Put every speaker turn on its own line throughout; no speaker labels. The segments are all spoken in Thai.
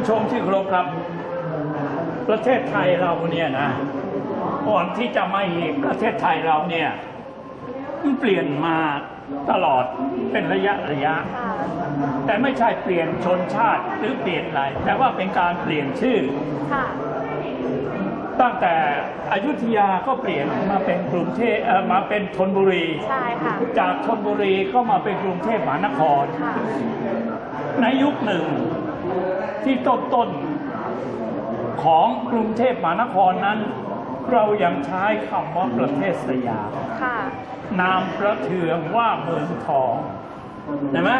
ผู้ชมที่เคารพครับ ประเทศไทยเราเนี่ยนะก่อนที่จะมาอีกประเทศไทยเราเนี่ยมันเปลี่ยนมาตลอดเป็นระยะระยะ
ค่ะ
แต่ไม่ใช่เปลี่ยนชนชาติหรือเปลี่ยนอะไร แต่ว่าเป็นการเปลี่ยนชื่อ
ค่ะ
ตั้งแต่อยุธยาก็เปลี่ยนมาเป็นกรุงเทพเอ่อมาเป็นธนบุรี
ใช่ค่ะ
จากธนบุรีก็มาเป็นกรุงเทพมหานคร
ค่ะ
ในยุคหนึ่ง ที่ต้นต้นๆของกรุงเทพมหานครนั้น เรายังใช้คำว่าประเทศสยาม
ค่ะ
นามประเทืองว่าเมืองทองเห็นไหม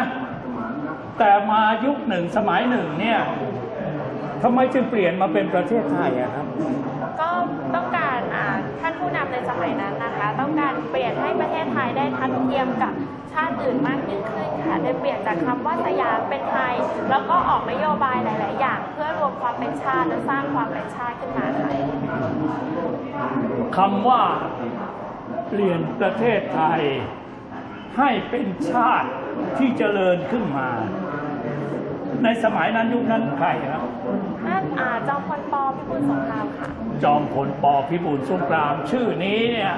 แต่มายุคหนึ่งสมัยหนึ่งเนี่ยทำไมจึงเปลี่ยนมาเป็นประเทศไทยอะครับ
ก็ต้องการอ่าท่านผู้นำในสมัยนั้นนะคะ ต้องการเปลี่ยนให้ประเทศไทยได้ทัดเทียมกับ ชาติอื่นมากยิ่งขึ้นค่ะได้เปลี่ยนจากคำว่าสยามเป็นไทย แล้วก็ออกนโยบายหลาย ๆ อย่าง เพื่อรวมความเป็นชาติและสร้างความเป็นชาติขึ้นมาค่ะ
คำว่าเปลี่ยนประเทศไทย ให้เป็นชาติที่เจริญขึ้นมา ในสมัยนั้นยุคนั้นใครครับ
นั่นอ่าจอมพลปพิบูลสงครามค่ะ
จอมพลปพิบูลสงคราม ชื่อนี้เนี่ย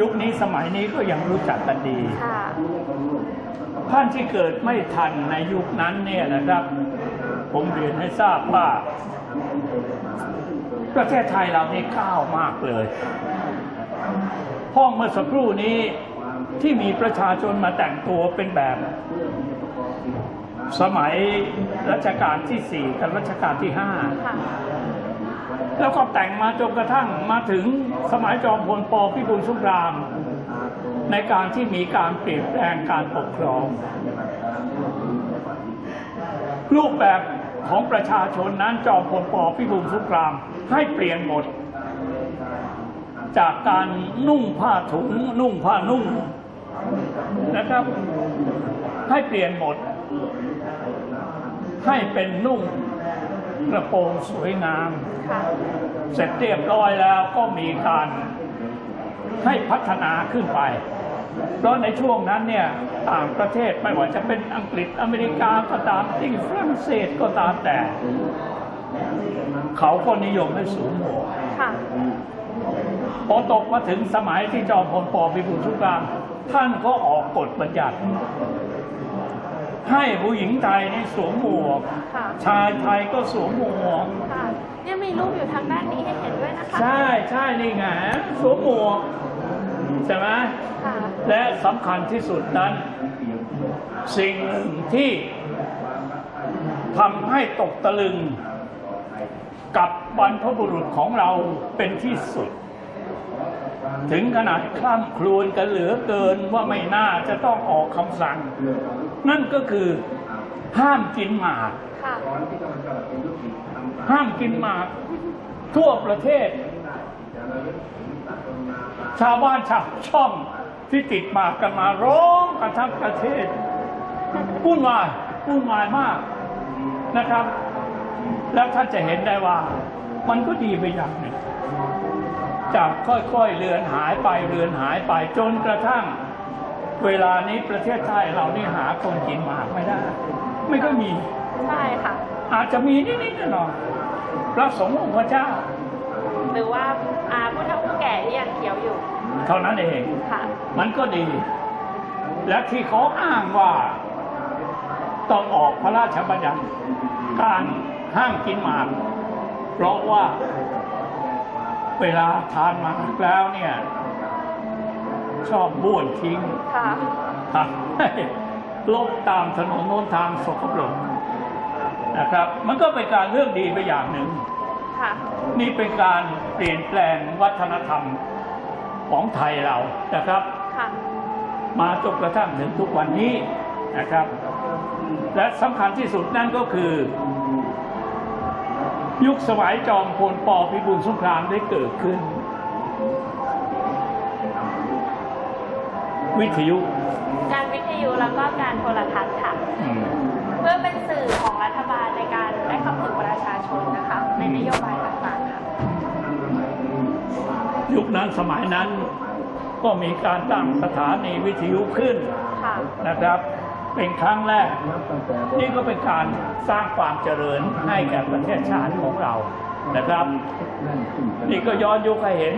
ยุคนี้สมัยนี้ก็ยังรู้จักกันดี
ค่ะ
ท่านที่เกิดไม่ทันในยุคนั้นเนี่ยนะครับ ผมเรียนให้ทราบว่า ประเทศไทยเรานี่ก้าวมากเลย ห้องเมื่อสักครู่นี้ที่มีประชาชนมาแต่งตัวเป็นแบบ สมัยรัชกาลที่สี่กับรัชกาลที่ห้า
ค่ะ
แล้วก็แต่งมาจนกระทั่งมาถึงสมัยจอมพลปพิบูลสงคราม ในการที่มีการเปลี่ยนแปลงการปกครอง รูปแบบของประชาชนนั้นจอมพลปพิบูลสงครามให้เปลี่ยนหมด จากการนุ่งผ้าถุงนุ่งผ้านุ่งนะครับให้เปลี่ยนหมด ให้เป็นนุ่ง กระโปรงสวยงาม
ค่ะ
เสร็จเรียบร้อยแล้วก็มีการให้พัฒนาขึ้นไป เพราะในช่วงนั้นเนี่ยต่างประเทศไม่ว่าจะเป็นอังกฤษอเมริกาก็ตามที่ฝรั่งเศสก็ตามแต่ เขาก็นิยมให้สูงหมวก
ค่ะ
พอตกมาถึงสมัยที่จอมพลปพิบูลสงคราม ท่านก็ออกกฎบัญญัติ ให้ผู้หญิงไทยนี่สวมหมวก
ค่ะ
ชายไทยก็สวมหมวก
ค่ะยังมีรูปอยู่ทางด้านนี้ให้เห็นด้วยนะคะ
ใช่ใช่นี่ไงสวมหมวกใช่ไหม
ค่ะ
และสำคัญที่สุดนั้น สิ่งหนึ่งที่ทำให้ตกตะลึง กับบรรพบุรุษของเราเป็นที่สุด ถึงขนาดคล่ำครวญกันเหลือเกินว่าไม่น่าจะต้องออกคำสั่ง นั่นก็คือห้ามกินหมาก
ค่ะ
ห้ามกินหมาก ทั่วประเทศ ชาวบ้านชาวช่องที่ติดหมากกันมาร้องกันทั้งประเทศวุ่นวายวุ่นวายมากนะครับ แล้วท่านจะเห็นได้ว่า มันก็ดีไปอย่างหนึ่งจากค่อยๆเลือนหายไปเลือนหายไปจนกระทั่ง เวลานี้ประเทศไทยเรานี่หาคนกินหมากไม่ได้ ไม่ก็มี
ใช่ค่ะ
อาจจะมีนิดๆหน่อยๆพระสงฆ์องค์พระเจ้า
หรือว่าอาผู้เฒ่าผู้แก่ที่ยังเขียวอยู่
เท่านั้นเอง
ค่ะ
มันก็ดี และที่เขาอ้างว่า ต้องออกพระราชบัญญัติการห้ามกินหมาก เพราะว่าเวลาทานหมากแล้วเนี่ย ชอบบ้วนทิ้ง
ค่ะ
ทำให้ลบตามถนนโน้นทางสกปรกนะครับ มันก็เป็นการเรื่องดีไปอย่างหนึ่ง
ค่ะ
นี่เป็นการเปลี่ยนแปลงวัฒนธรรมของไทยเรานะครับ
ค่ะ
มาจนกระทั่งถึงทุกวันนี้นะครับ และสำคัญที่สุดนั่นก็คือ ยุคสมัยจอมพลปพิบูลสงครามได้เกิดขึ้น วิทยุ
การวิทยุแล้วก็การโทรทัศน์ค่ะ
อืม
เพื่อเป็นสื่อของรัฐบาลในการได้เข้าถึงประชาชนนะคะ ในนโยบายต่างๆค่ะ
ยุคนั้นสมัยนั้น ก็มีการตั้งสถานีวิทยุขึ้น
ค่ะ
นะครับ เป็นครั้งแรก นี่ก็เป็นการสร้างความเจริญให้แก่ประเทศชาติของเรา นะครับ นี่ก็ย้อนยุคให้เห็น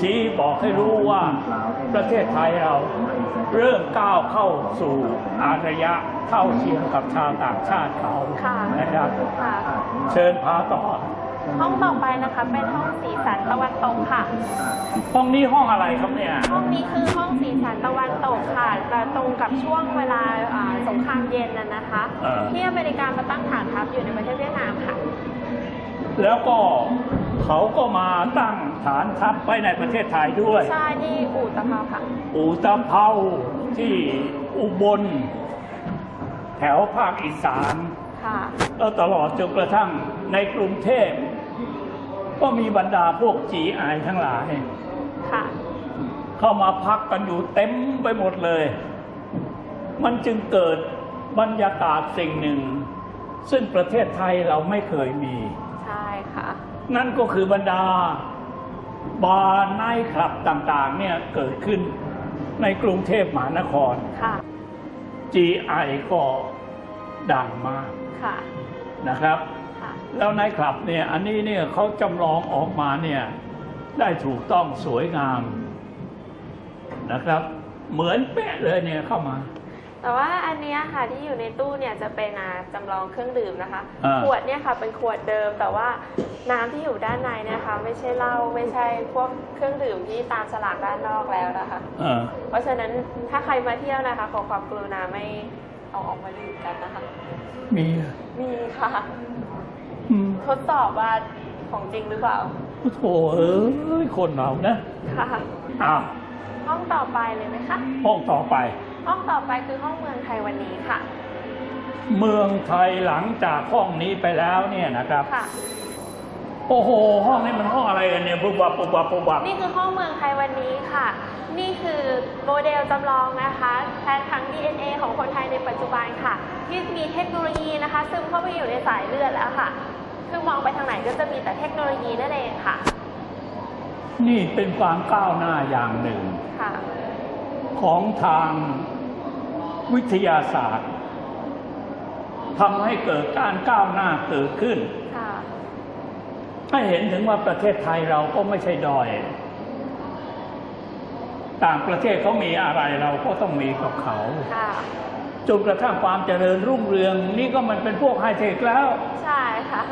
ชี้บอกให้รู้ว่าประเทศไทยเราเริ่มก้าวเข้าสู่อารยะเท่าเทียมกับชาวต่างชาติเขา
ค่ะ
นะครับ
ค่ะ
เชิญพาต่อ
ห้องต่อไปนะคะเป็นห้องสีสันตะวันตกค่ะ
ห้องนี้ห้องอะไรครับเนี่ย
ห้องนี้คือห้องสีสันตะวันตกค่ะจะตรงกับช่วงเวลาอ่าสงครามเย็นน่ะนะคะ
เออ
ที่อเมริกามาตั้งฐานทัพอยู่ในประเทศเวียดนามค่ะ
แล้วก็เขาก็มาตั้งฐานทัพไว้ในประเทศไทยด้วย
ใช่ที่อู่ตะเภาค่ะ
อู่ตำเภาที่อุบล แถวภาคอีสาน
ค่ะ
แล้วตลอดจนกระทั่งในกรุงเทพ ก็มีบรรดาพวกจีไอทั้งหลาย
ค่ะ
เข้ามาพักกันอยู่เต็มไปหมดเลย มันจึงเกิดบรรยากาศสิ่งหนึ่ง ซึ่งประเทศไทยเราไม่เคยมี
ใช่ค่ะ
นั่นก็คือบรรดาบาร์ไนท์คลับต่าง ๆ เนี่ยเกิดขึ้นในกรุงเทพมหานคร
ค่ะ
GI ก็ดังมาก
ค่ะ
นะครับ
ค่ะ
แล้วไนท์คลับเนี่ยอันนี้เนี่ยเขาจำลองออกมาเนี่ยได้ถูกต้องสวยงามนะครับ เหมือนเป๊ะเลยเนี่ยเข้ามา
แต่ว่าอันเนี้ยค่ะที่อยู่ในตู้เนี่ยจะเป็นอ่าจำลองเครื่องดื่มนะคะ
อ่า
ขวดเนี่ยค่ะเป็นขวดเดิม แต่ว่าน้ำที่อยู่ด้านในเนะคะไม่ใช่เหล้าไม่ใช่พวกเครื่องดื่มที่ตามฉลากด้านนอกแล้วนะคะ
เออ
เพราะฉะนั้นถ้าใครมาเที่ยวนะคะขอความกรุณาไม่เอาออกมาดื่มกันนะคะ
มี
มีค่ะ
อืม
ทดสอบว่าของจริงหรือเปล่า
โถ่เอ้ยคนเรานะ
ค่ะ
อ้าว
ห้องต่อไปเลยไหมคะ
ห้องต่อไป
ห้องต่อไปคือห้องเมืองไทยวันนี้ค่ะ
เมืองไทยหลังจากห้องนี้ไปแล้วเนี่ยนะครับ
ค่ะ
โอ้โห ห้องนี้มันห้องอะไรกันเนี่ยปุ๊บวับปุ๊บวับปุ๊บวับ
นี่คือห้องเมืองไทยวันนี้ค่ะ นี่คือโมเดลจำลองนะคะแทนทั้ง DNA ของคนไทยในปัจจุบันค่ะ ที่มีเทคโนโลยีนะคะ ซึมเข้าไปอยู่ในสายเลือดแล้วค่ะ คือมองไปทางไหนก็จะมีแต่เทคโนโลยีนั่นเองค่ะ
นี่เป็นความก้าวหน้าอย่างหนึ่ง
ค่ะ
ของทางวิทยาศาสตร์ทำให้เกิดการก้าวหน้าเกิดขึ้น
ค่ะ
ให้เห็นถึงว่าประเทศไทยเราก็ไม่ใช่ดอย ต่างประเทศเขามีอะไรเราก็ต้องมีกับเขา
ค่ะ
จนกระทั่งความเจริญรุ่งเรือง นี่ก็มันเป็นพวกไฮเทคแล้ว
ใช่ค่ะ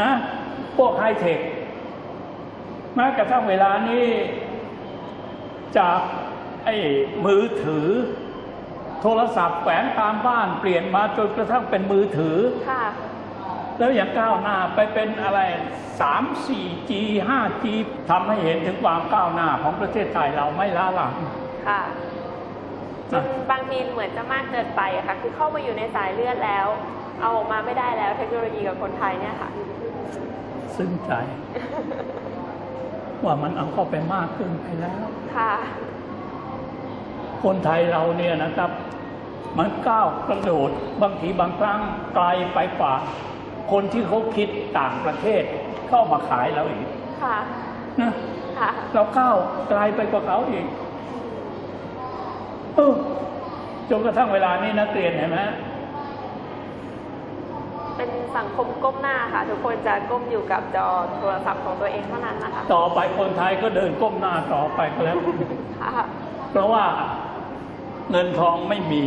นะพวกไฮเทคแม้กระทั่งเวลานี้จาก ไอ้มือถือ โทรศัพท์แฝงตามบ้านเปลี่ยนมาจนกระทั่งเป็นมือถือ
ค่ะ
แล้วอย่างก้าวหน้าไปเป็นอะไร 3 4G 5G ทำให้เห็นถึงความก้าวหน้าของประเทศไทยเราไม่ล้าหลัง
ค่ะจนบางทีเหมือนจะมากเกินไปอะค่ะ คือเข้ามาอยู่ในสายเลือดแล้ว เอาออกมาไม่ได้แล้วเทคโนโลยีกับคนไทยเนี่ยค่ะ
ซึ้งใจ ว่ามันเอาเข้าไปมากขึ้นไปแล้ว
ค่ะ
คนไทยเราเนี่ยนะครับ มันก้าวกระโดดบางทีบางครั้งไกลไปกว่า คนที่เขาคิดต่างประเทศเข้ามาขายเราอีก
ค่ะ
นะ
ค่ะ
เราก้าวไกลไปกว่าเขาอีกเออจนกระทั่งเวลานี้นักเรียนเห็นไหม
เป็นสังคมก้มหน้าค่ะ ทุกคนจะก้มอยู่กับจอโทรศัพท์ของตัวเองเท่านั้นนะคะ
ต่อไปคนไทยก็เดินก้มหน้าต่อไปก็แล้ว
ค่ะ
เพราะว่า เงินทองไม่มี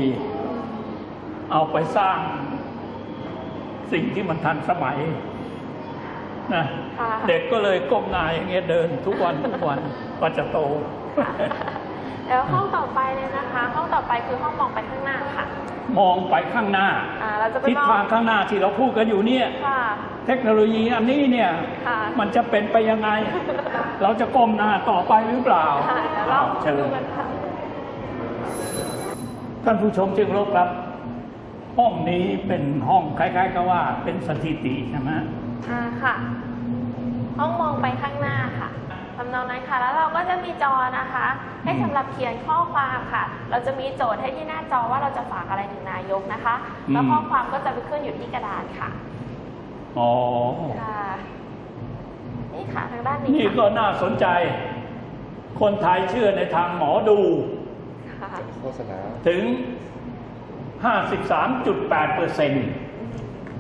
เอาไปสร้างสิ่งที่มันทันสมัยนะ
ค่ะ
เด็กก็เลยก้มหน้าอย่างเงี้ยเดินทุกวันทุกวันกว่าจะโต
แล้วห้องต่อไปเลยนะคะ ห้องต่อไปคือห้องมองไปข้างหน้าค่ะ
มองไปข้างหน้า
อ่าเราจะไป
ทิศ
มอง
ทางข้างหน้าที่เราพูดกันอยู่เนี่ย
ค่ะ
เทคโนโลยีอันนี้เนี่ย
ค่ะ
มันจะเป็นไปยังไง เราจะก้มหน้าต่อไปหรือเปล่า
ค่ะเดี๋ยวเรา
เชิ
ดู
ญ
กันค่ะ
ท่านผู้ชมจึงรบครับ ห้องนี้เป็นห้องคล้ายๆกับว่าเป็นสถิติใช่ไหม
อ่าค่ะ ห้องมองไปข้างหน้าค่ะทำนองนั้นค่ะ แล้วเราก็จะมีจอนะคะ ให้สำหรับเขียนข้อความค่ะ เราจะมีโจทย์ให้ที่หน้าจอว่าเราจะฝากอะไรถึงนายกนะคะ แล้วข้อความก็จะไปขึ้นอยู่ที่กระดาษค่ะ
อ๋อ
ค่ะนี่ค่ะทางด้านนี้
นี่ก็
ค่ะ
น่าสนใจ คนไทยเชื่อในทางหมอดู
ค่ะ
โฆษณา
ถึง 53.8เปอร์เซ็นต์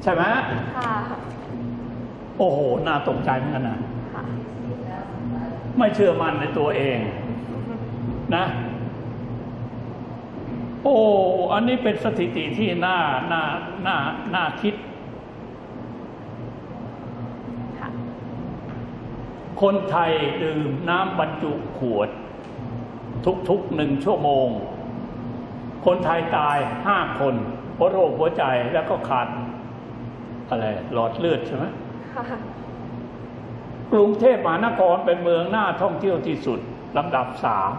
ใช่ไหม
ค่ะ
โอ้โห น่าตกใจเหมือนกันนะ
ค่ะ
ไม่เชื่อมั่นในตัวเองนะ โอ้ อันนี้เป็นสถิติที่น่า น่า น่า น่าคิด
ค่ะ
คนไทยดื่มน้ำบรรจุขวด ทุกๆหนึ่งชั่วโมง คนไทยตายห้าคนเพราะโรคหัวใจแล้วก็ขาดอะไรหลอดเลือดใช่ไหม
ค่ะ
กรุงเทพมหานครเป็นเมืองน่าท่องเที่ยวที่สุดลำดับสาม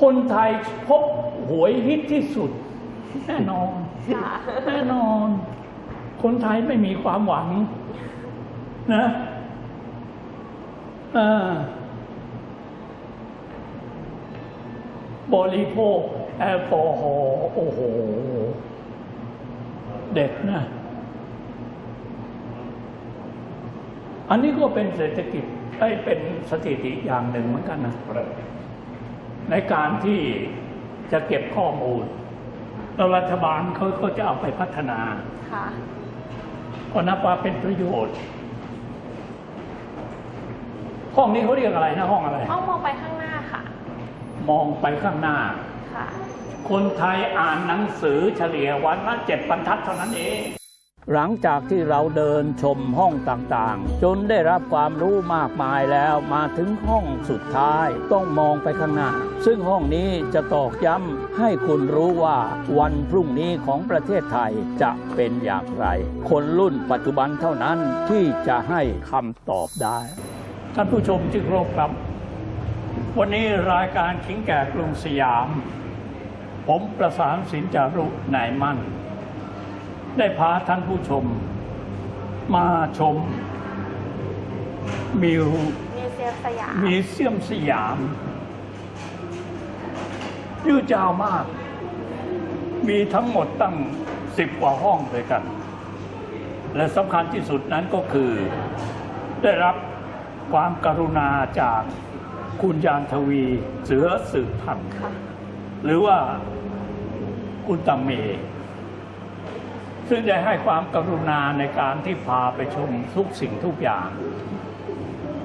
คนไทยพบหวยฮิตที่สุด แน่นอน
ค่ะ
แน่นอน คนไทยไม่มีความหวัง นะอ่า บริโภคแอลกอฮอล์โอ้โห เด็กนะ อันนี้ก็เป็นเศรษฐกิจได้ยเป็นสถิติอย่างหนึ่งเหมือนกันนะ ในการที่จะเก็บข้อมูลแล้วรัฐบาลเขาก็จะเอาไปพัฒนา
ค่ะ
ก็นับว่าเป็นประโยชน์ ห้องนี้เขาเรียกอะไรนะห้องอะไร
ห้องมองไปข้างหน้าค่ะ
มองไปข้างหน้า
ค่ะ
คนไทยอ่านหนังสือเฉลี่ยวันละเจ็ดบรรทัดเท่านั้นเอง หลังจากที่เราเดินชมห้องต่างๆ จนได้รับความรู้มากมายแล้วมาถึงห้องสุดท้ายต้องมองไปข้างหน้า ซึ่งห้องนี้จะตอกย้ำให้คุณรู้ว่าวันพรุ่งนี้ของประเทศไทยจะเป็นอย่างไร คนรุ่นปัจจุบันเท่านั้นที่จะให้คำตอบได้ ท่านผู้ชมที่เคารพครับ วันนี้รายการขิงแก่กรุงสยาม ผมประสานสินจารุนายมั่น ได้พาท่านผู้ชม มาชม มิว
มิวเซียมสยาม
มีเซียมสยามยืดยาวมาก มีทั้งหมดตั้งสิบกว่าห้องด้วยกัน และสำคัญที่สุดนั้นก็คือ ได้รับความกรุณาจาก คุณยานทวีเสือสืบพันธุ์
ค่ะ
หรือว่าคุณตังเม ซึ่งได้ให้ความกรุณาในการที่พาไปชมทุกสิ่งทุกอย่าง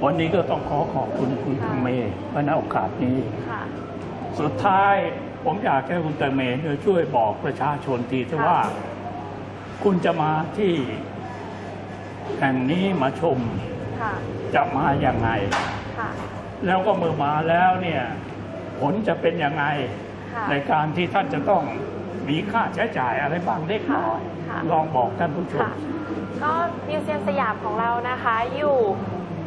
วันนี้ก็ต้องขอขอบคุณคุณตังเมไว้ในโอกาสนี้
ค่ะ
สุดท้ายผมอยากให้คุณตังเมช่วยบอกประชาชนทีที่ว่า คุณจะมาที่แห่งนี้มาชม
ค่ะ
จะมาอย่างไง
ค่ะ
แล้วก็เมื่อมาแล้วเนี่ยผลจะเป็นยังไง
ค่ะ
ในการที่ท่านจะต้องมีค่าใช้จ่ายอะไรบ้างเล็กน้อย
ค่ะ
ลองบอกท่านผู้ชม
ค่ะก็มิวเซียมสยามของเรานะคะอยู่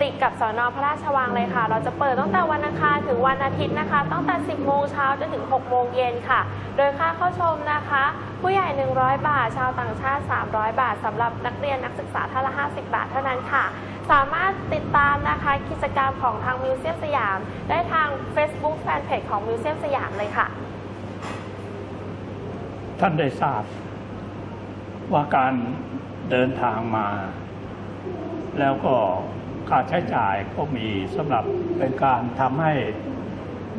ติดกับสอนอพระราชวังเลยค่ะ เราจะเปิดตั้งแต่วันอังคารถึงวันอาทิตย์นะคะ ตั้งแต่ 10 โมงเช้าจนถึง 6 โมงเย็นค่ะ โดยค่าเข้าชมนะคะ ผู้ใหญ่ 100 บาท ชาวต่างชาติ 300 บาทสำหรับนักเรียนนักศึกษาท่านละ 50 บาทเท่านั้นค่ะ สามารถติดตามนะคะกิจกรรมของทางมิวเซียมสยาม ได้ทาง Facebook Fanpage ของมิวเซียมสยามเลยค่ะ
ท่านได้ทราบ ว่าการเดินทางมา แล้วก็ ค่าใช้จ่ายก็มีสำหรับเป็นการทำให้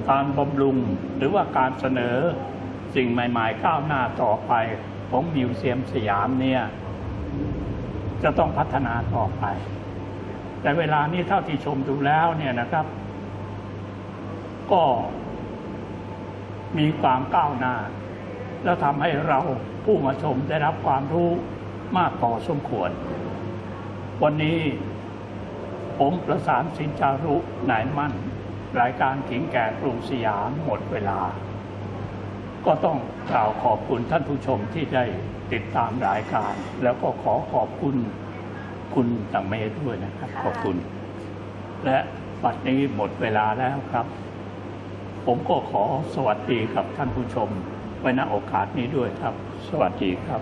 การบำรุงหรือว่าการเสนอสิ่งใหม่ๆก้าวหน้าต่อไปของมิวเซียมสยามเนี่ยจะต้องพัฒนาต่อไป แต่เวลานี้เท่าที่ชมดูแล้วเนี่ยนะครับ ก็มีความก้าวหน้า แล้วทำให้เราผู้มาชมได้รับความรู้มากพอสมควร วันนี้ ผมประสานสินจารุนายมั่น รายการขิงแก่กรุงสยามหมดเวลา ก็ต้องกล่าวขอบคุณท่านผู้ชมที่ได้ติดตามรายการ แล้วก็ขอขอบคุณคุณตังเมด้วยนะครับ ขอบคุณ และบัดนี้หมดเวลาแล้วครับ ผมก็ขอสวัสดีกับท่านผู้ชม ไว้ณโอกาสนี้ด้วยครับ สวัสดีครับ